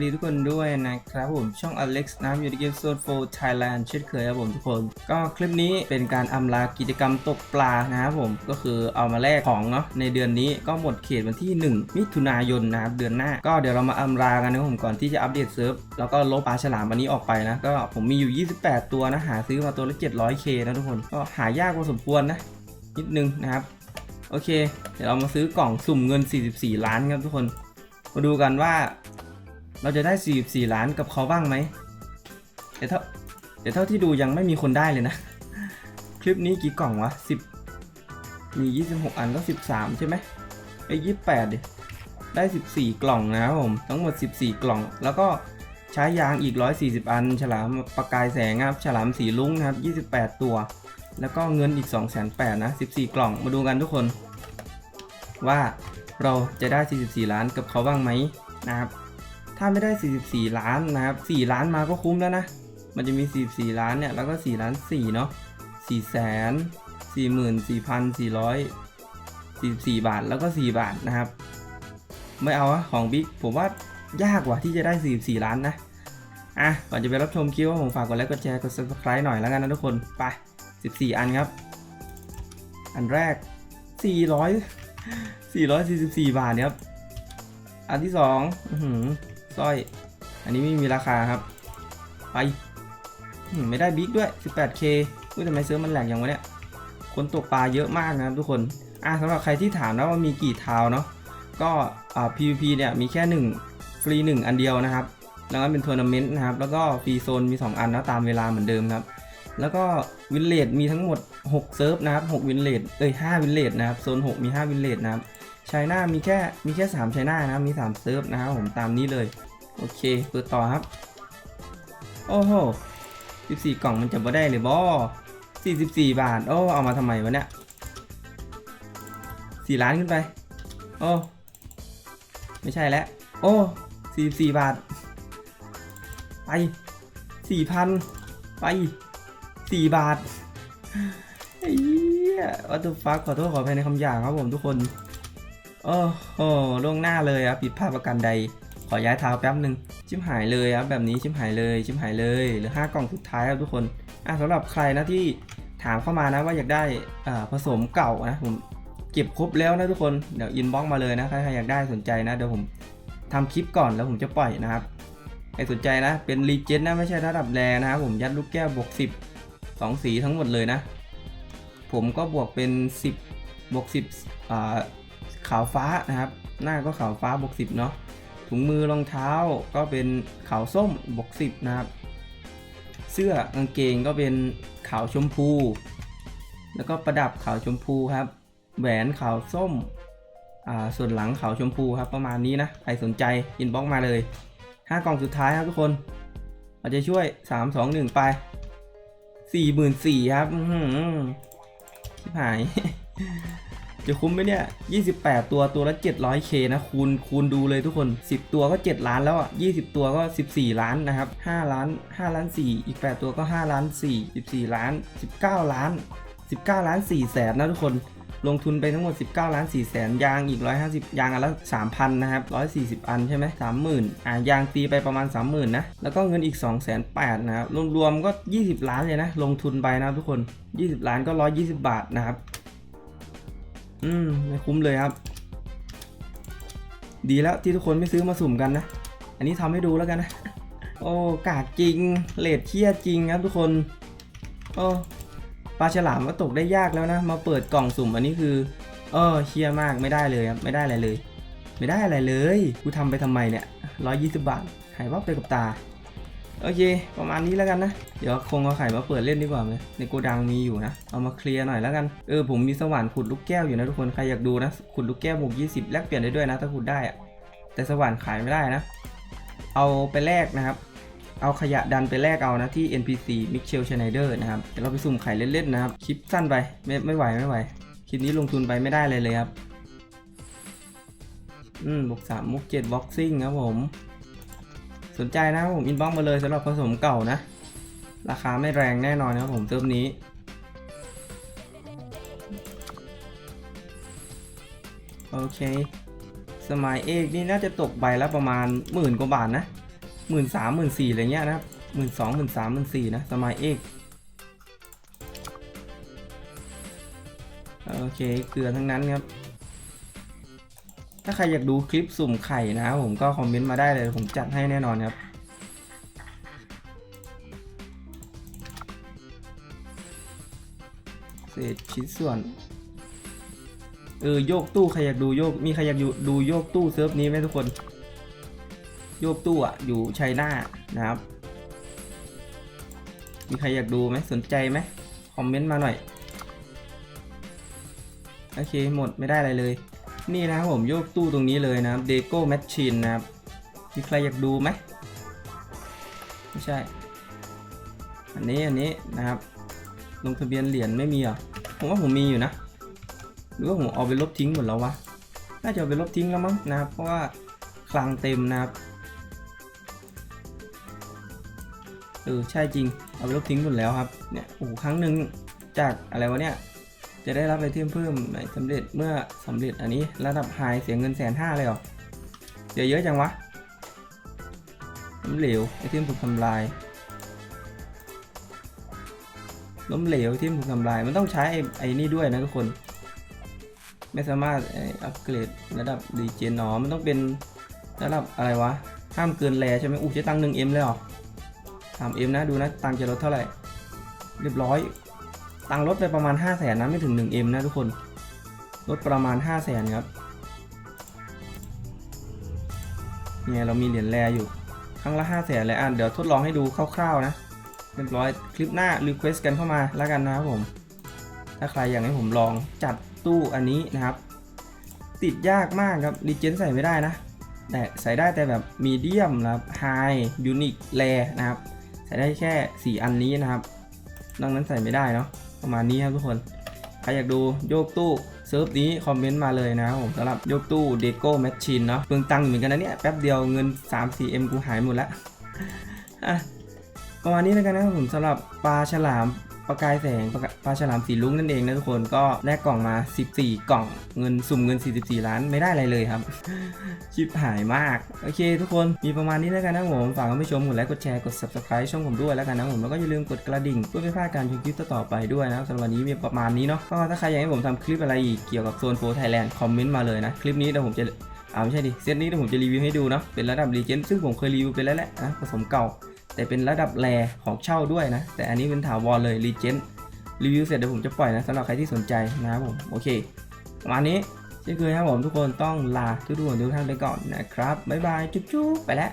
วัสดีทุกคนด้วยนะครับผมช่อง Alex นะอยู่ในเกม Zone 4 Thailand เช่นเคยครับผมทุกคน ก็คลิปนี้เป็นการอำลากิจกรรมตกปลานะครับผมก็คือเอามาแลกของเนาะในเดือนนี้ก็หมดเขตวันที่ 1 มิถุนายนนะครับเดือนหน้า ก็เดี๋ยวเรามาอำลากันนะผมก่อนที่จะอัปเดตเซิร์ฟแล้วก็ลบปลาฉลามวันนี้ออกไปนะก็ผมมีอยู่ 28 ตัวนะหาซื้อมาตัวละ 700k นะทุกคนก็หายากพอสมควรนะนิดนึงนะครับโอเค เดี๋ยวเรามาซื้อกล่องสุ่มเงิน 44 ล้านครับทุกคน มาดูกันว่า เราจะได้ 44 ล้านกับเขาบ้างไหมเดี๋ยวเท่าเดี๋ยวเท่าที่ดูยังไม่มีคนได้เลยนะ คลิปนี้กี่กล่องวะ 10 มี 26 อันก็ 13 ใช่ไหมไอ้28ดิได้ 14 กล่องนะครับผม ทั้งหมด 14 กล่อง แล้วก็ใช้ยางอีก 140 อัน ฉลามประกายแสงครับ ฉลามสีลุ้งนะครับ 28 ตัว แล้วก็เงินอีก2 8 0 0 0นะ 14 กล่อง มาดูกันทุกคน ว่าเราจะได้ 44 ล้านกับเขาบ้างไหมนะครับ ถ้าไม่ได้ 44 ล้านนะครับ 4 ล้านมาก็คุ้มแล้วนะ มันจะมี 44 ล้านเนี่ย แล้วก็ 4 ล้าน 4 เนาะ4แสน4 4 4 44 บาท แล้วก็ 4 บาทนะครับ ไม่เอาอะของบิ๊ก ผมว่ายากกว่าที่จะได้ 44 ล้านนะ อะ ก่อนจะไปรับชมคลิปว่าผมฝากกดไลค์ กดแชร์ กด subscribe หน่อยแล้วกันนะทุกคน ไป 14 อันครับ อันแรก 400 444 บาทครับ อันที่สอง อือหือ สร้อย อันนี้ไม่มีราคาครับ ไปไม่ได้บิ๊กด้วย 18k อุ้ยทำไมเซิร์ฟมันแหลกอย่างวะเนี่ย คนตกปลาเยอะมากนะครับทุกคน อะสำหรับใครที่ถามนะว่ามีกี่ทาวเนาะ ก็อ่า PVP เนี่ยมีแค่ 1 ฟรี 1 อันเดียวนะครับ แล้วก็เป็นทัวร์นาเมนต์นะครับ แล้วก็ฟรีโซนมี 2 อันนะตามเวลาเหมือนเดิมครับ แล้วก็วินเลดมีทั้งหมด 6 เซิร์ฟนะครับ 6 วินเลดเอ้ย 5 วินเลดนะครับ โซน 6 มี 5 วินเลดนะครับ ไชน่ามีแค่มีแค่3ไชน่านะมี3เซิร์ฟนะครับผมตามนี้เลย โอเคเปิดต่อครับ โอ้โห14 กล่องมันจะบ่ได้เลยบอ44 บาท โอ้ เอามาทำไมวะเนี่ย4ล้านขึ้นไป โอ้ ไม่ใช่แล้ว โอ้44บาท ไป4,000ไป4บาทไอ้เหี้ยวัตถุฟักขอโทษขออภัยในคำหยาบครับผมทุกคน โอ้โหล่วงหน้าเลยครับผิดพลาดประการใด ขอย้ายเท้าแป๊บหนึ่งชิมหายเลยครับแบบนี้ชิมหายเลยชิมหายเลยเหลือ5กล่องสุดท้ายครับทุกคนอะสำหรับใครนะที่ถามเข้ามานะว่าอยากได้อ่าผสมเก่านะผมเก็บครบแล้วนะทุกคนเดี๋ยวอินบ็อกมาเลยนะใครอยากได้สนใจนะเดี๋ยวผมทำคลิปก่อนแล้วผมจะปล่อยนะครับใครสนใจนะเป็นรีเจนนะไม่ใช่ระดับแรงนะครับผมยัดลูกแก้วบวก10 2สีทั้งหมดเลยนะ ผมก็บวกเป็น 10บวก10อ่า ขาวฟ้านะครับ หน้าก็ขาวฟ้าบวก10เนาะถุงมือรองเท้าก็เป็นขาวส้มบวก10นะครับ เสื้อกางเกงก็เป็นขาวชมพู แล้วก็ประดับขาวชมพูครับ แหวนขาวส้มอ่าส่วนหลังขาวชมพูครับประมาณนี้นะใครสนใจอินบ็อกมาเลย 5 กล่องสุดท้ายครับทุกคนเราจะช่วย 3 2 1 ไป 4 4 0 0 0ครับอื้อหือชิบหาย จะคุ้มไหมเนี่ย 28 ตัวตัวละ 700k นะคูณคูณดูเลยทุกคน 10 ตัวก็ 7 ล้านแล้วอะ 20 ตัวก็ 14 ล้านนะครับ 5 ล้าน 5 ล้าน 4 อีก 8 ตัวก็ 5 ล้าน 4 14 ล้าน 19 ล้าน 19 ล้าน4แสนนะทุกคนลงทุนไปทั้งหมด 19 ล้าน4แสนยางอีก 150 ยางอันละ 3,000 นะครับ 140 อันใช่ไหม30,000 อ่ายางตีไปประมาณ 30,000 นะ แล้วก็เงินอีก2 8 0 0 0นะครับ รวมๆก็ 20 ล้านเลยนะ ลงทุนไปนะทุกคน 20 ล้านก็ 120 บาทนะครับ อืมไม่คุ้มเลยครับ ดีแล้วที่ทุกคนไม่ซื้อมาสุ่มกันนะ อันนี้ทำให้ดูแล้วกันนะ โอ้กากจริง เลดเทียจริงครับทุกคน โอ้ปลาฉลามก็ตกได้ยากแล้วนะ มาเปิดกล่องสุ่มอันนี้คือ เออเชียมากไม่ได้เลยครับ ไม่ได้อะไรเลย ไม่ได้อะไรเลย กูทำไปทำไมเนี่ยร้อยยี่สิบบาท หายวับไปกับตา โอเค ประมาณนี้แล้วกันนะ เดี๋ยวคงเอาไข่มาเปิดเล่นดีกว่าไหมในโกดังมีอยู่นะ เอามาเคลียร์หน่อยแล้วกัน เออผมมีสว่านขุดลูกแก้วอยู่นะทุกคน ใครอยากดูนะ ขุดลูกแก้วบวก20แลกเปลี่ยนได้ด้วยนะถ้าขุดได้อะแต่สว่านขายไม่ได้นะ เอาไปแลกนะครับ เอาขยะดันไปแลกเอานะที่ NPC Michel Schneider นะครับ เดี๋ยวเราไปสุ่มไข่เล่นๆนะครับ คลิปสั้นไป ไม่ไม่ไหวไม่ไหว คลิปนี้ลงทุนไปไม่ได้เลยเลยครับ อืมบวกสามมุกเจ็ดบ็อกซิ่งครับผม สนใจนะผมอินบ็อกมาเลยสำหรับผสมเก่านะ ราคาไม่แรงแน่นอนนะผมเติมนี้โอเค สมัยเอกนี่น่าจะตกใบละประมาณหมื่นกว่าบาทนะหมื่นสามหมื่นสี่อะไรเงี้ยนะครับหมื่นสองหมื่นสามหมื่นสี่นะสมัยเอกโอเคเกลือทั้งนั้นครับ ถ้าใครอยากดูคลิปสุ่มไข่นะ ผมก็คอมเมนต์มาได้เลย ผมจัดให้แน่นอนครับ เศษชิ้นส่วน เออโยกตู้ใครอยากดูโยก มีใครอยากยดูโยกตู้เซิร์ฟนี้ไหมทุกคน โยกตู้อะ อยู่ชัยนานะครับ มีใครอยากดูไหมสนใจไหมคอมเมนต์มาหน่อย โอเคหมดไม่ได้อะไรเลย นี่นะครับผมโยกตู้ตรงนี้เลยนะครับเดโก้แมชชีนนะครับมีใครอยากดูไหมไม่ใช่ อันนี้อันนี้นะครับ ลงทะเบียนเหรียญไม่มีเหรอผมว่าผมมีอยู่นะ หรือว่าผมเอาไปลบทิ้งหมดแล้ววะ น่าจะเอาไปลบทิ้งแล้วมั้งนะครับ เพราะว่าคลังเต็มนะครับ เออใช่จริง เอาไปลบทิ้งหมดแล้วครับ เนี่ย โอ้ครั้งหนึ่งจากอะไรวะเนี่ย จะได้รับไอเทมเพิ่มในสำเร็จเมื่อสำเร็จอันนี้ระดับไฮเสียเงินแสนห้าเลยเหรอเดี๋ยวเยอะจังวะล้มเหลวไอเทมถูกทำลายล้มเหลวที่ถูกทำลาย มันต้องใช้ไอ้ไอนี่ด้วยนะทุกคน ไม่สามารถไอ้อัปเกรดระดับดีเจนหนอมันต้องเป็นระดับอะไรวะ ห้ามเกินแรใช่ไหมอู้ใช้ตังค์หนึ่งเอ็มเลยหรอสามเอ็มนะ ดูนะ ตังค์จะลดเท่าไหร่ เรียบร้อย ตังค์ลดไปประมาณ 5 0 0แสนนะไม่ถึง 1M นะทุกคน ลดประมาณ 5 0 0แสนครับ เนี่ยเรามีเหรียญแรอยู่ ครั้งละ 5 0 0แสนเลยอะเดี๋ยวทดลองให้ดูคร่าวๆนะ เรียบร้อย คลิปหน้า request กันเข้ามาแล้วกันนะครับผม ถ้าใครอยากให้ผมลองจัดตู้อันนี้นะครับ ติดยากมากครับรีเจนใส่ไม่ได้นะ แต่ใส่ได้แต่แบบมีเดียมนะครับไฮยูนิคแรนะครับ ใส่ได้แค่ 4 อันนี้นะครับนอกนั้นใส่ไม่ได้เนาะ ประมาณนี้ครับทุกคน ใครอยากดูโยกตู้เซิร์ฟนี้คอมเมนต์มาเลยนะครับผมสำหรับโยกตู้เดโก้แมชชีนเนาะเปลืองตังค์เหมือนกันนะเนี่ย แป๊บเดียวเงิน 3-4M กูหายหมดละอะประมาณนี้แล้วกันนะครับผมสำหรับปลาฉลาม ประกายแสงปลาปลาฉลามสีลุ้งนั่นเองนะทุกคนก็แลกกล่องมา 14 กล่องเงินสุ่มเงิน 44 ล้านไม่ได้อะไรเลยครับ ชิบหายมาก โอเค ทุกคนมีประมาณนี้แล้วกันนะผมฝากคุณผู้ชมกดไลค์กดแชร์กด subscribe ช่องผมด้วยแล้วกันนะผมแล้วก็อย่าลืมกดกระดิ่งเพื่อไม่พลาดการชมคลิปต่อไปด้วยนะครับสำหรับวันนี้มีประมาณนี้เนาะก็ถ้าใครอยากให้ผมทำคลิปอะไรอีกเกี่ยวกับโซนโฟร์ไทยแลนด์คอมเมนต์มาเลยนะคลิปนี้เดี๋ยวผมจะอ่าไม่ใช่ดิเซตนี้เดี๋ยวผมจะรีวิวให้ดูเนาะเป็นระดับรีเจนซึ่งผมเคยรีวิวไปแล้วแหละนะผสมเก่า แต่เป็นระดับแรของเช่าด้วยนะ แต่อันนี้เป็นถาวรเลยรีเจนรีวิวเสร็จเดี๋ยวผมจะปล่อยนะสำหรับใครที่สนใจนะครับผมโอเคประมาณนี้เช่นเคยครับผมทุกคนต้องลาทุกๆคนทุกท่านไปก่อนนะครับบ๊ายบายจุ๊บๆไปแล้ว